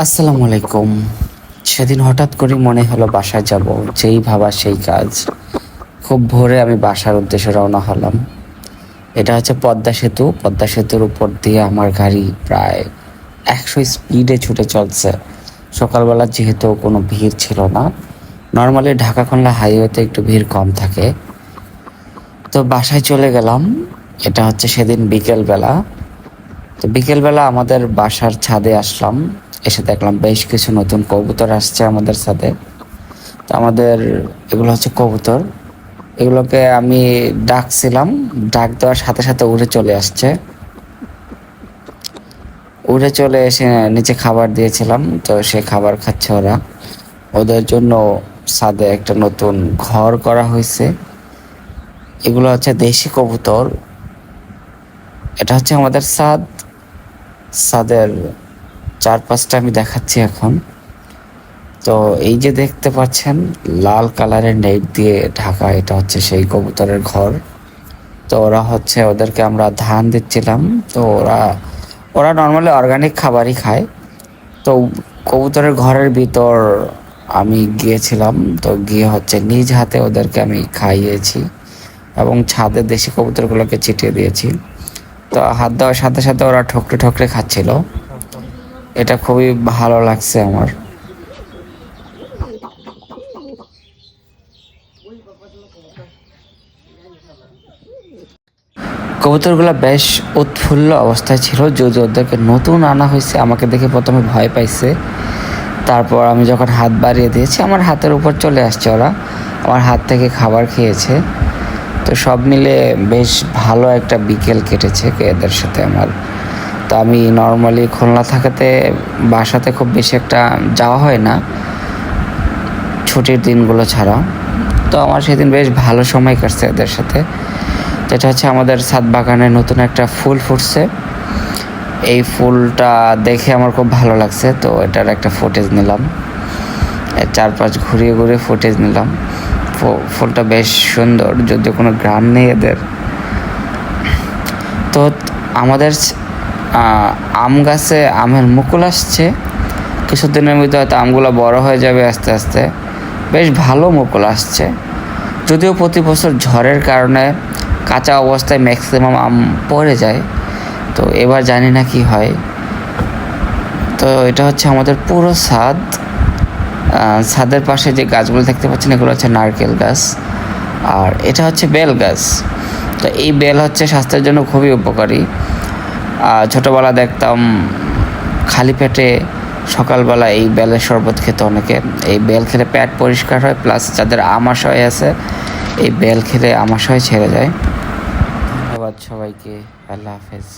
আসসালামু আলাইকুম। সেদিন হঠাৎ করে মনে হলো বাসায় যাব, যেই ভাবা সেই কাজ। খুব ভোরে আমি বাসার উদ্দেশ্যে রওনা হলাম। এটা হচ্ছে পদ্মা সেতু। পদ্মা সেতুর উপর দিয়ে আমার গাড়ি প্রায় একশো স্পিডে ছুটে চলছে। সকালবেলা যেহেতু কোনো ভিড় ছিল না, নর্মালি ঢাকা খুলনা হাইওয়েতে একটু ভিড় কম থাকে। তো বাসায় চলে গেলাম। এটা হচ্ছে সেদিন বিকেলবেলা। তো বিকেলবেলা আমাদের বাসার ছাদে আসলাম। এসে দেখলাম বেশ কিছু নতুন কবুতর আসছে আমাদের সাথে। তো আমাদের এগুলো হচ্ছে কবুতর। এগুলোকে আমি ডাকছিলাম, ডাক দেওয়ার সাথে সাথে উড়ে চলে আসছে। উড়ে চলে এসে নিচে খাবার দিয়েছিলাম, তো সে খাবার খাচ্ছে ওরা। ওদের জন্য ছাদে একটা নতুন ঘর করা হয়েছে। এগুলো হচ্ছে দেশি কবুতর। এটা হচ্ছে আমাদের ছাদ। ছাদের চারপাশটা আমি দেখাচ্ছি এখন। তো এই যে দেখতে পাচ্ছেন, লাল কালারের নেট দিয়ে ঢাকা এটা হচ্ছে সেই কবুতরের ঘর। তো ওরা হচ্ছে ওদেরকে আমরা ধান দিচ্ছিলাম। তো ওরা ওরা নর্মালি অর্গানিক খাবারই খায়। তো কবুতরের ঘরের ভিতর আমি গিয়েছিলাম। তো গিয়ে হচ্ছে নিজ হাতে ওদেরকে আমি খাইয়েছি এবং ছাদে দেশি কবুতরগুলোকে ছিটিয়ে দিয়েছি। তো হাত দেওয়ার সাথে সাথে ওরা ঠকরে ঠকরে খাচ্ছিল। এটা খুবই ভালো লাগছে আমার। কবুতরগুলো বেশ উৎফুল্ল অবস্থায় ছিল যদি ওদেরকে নতুন আনা হয়েছে, আমাকে দেখে প্রথমে ভয় পাইছে। তারপর আমি যখন হাত বাড়িয়ে দিয়েছি, আমার হাতের উপর চলে আসছে ওরা, আমার হাত থেকে খাবার খেয়েছে। তো সব মিলে বেশ ভালো একটা বিকেল কেটেছে এদের সাথে আমার। তো আমি নর্মালি খুলনা থাকাতে বাসাতে খুব বেশি একটা যাওয়া হয় না, ছুটির দিনগুলো ছাড়া তো আমার সেদিন বেশ ভালো সময় কাটছে এদের সাথে। যেটা হচ্ছে আমাদের ছাদ বাগানে নতুন একটা ফুল ফুটছে। এই ফুলটা দেখে আমার খুব ভালো লাগছে, তো এটার একটা ফুটেজ নিলাম। চারপাশ ঘুরিয়ে ঘুরিয়ে ফুটেজ নিলাম। ফুলটা বেশ সুন্দর, যদিও কোনো গ্রাম নেই এদের। তো আমাদের আম গাছে আমের মুকুল আসছে। কিছুদিনের মধ্যে হয়তো আমগুলো বড় হয়ে যাবে আস্তে আস্তে। বেশ ভালো মুকুল আসছে। যদিও প্রতি বছর ঝড়ের কারণে কাঁচা অবস্থায় ম্যাক্সিমাম আম পড়ে যায়। তো এবার জানি না কি হয়। তো এটা হচ্ছে আমাদের পুরো ছাদ ছাদের পাশে যে গাছগুলো দেখতে পাচ্ছেন, এগুলো হচ্ছে নারকেল গাছ। আর এটা হচ্ছে বেল গাছ। তো এই বেল হচ্ছে স্বাস্থ্যের জন্য খুবই উপকারী। ছোটবেলা দেখতাম খালি পেটে সকালবেলা এই বেলের শরবত খেত অনেকে। এই বেল খেলে পেট পরিষ্কার হয় প্লাস যাদের আমাশয় আছে, এই বেল খেলে আমাশয় ছেড়ে যায়। ধন্যবাদ সবাইকে, আল্লাহ হাফেজ।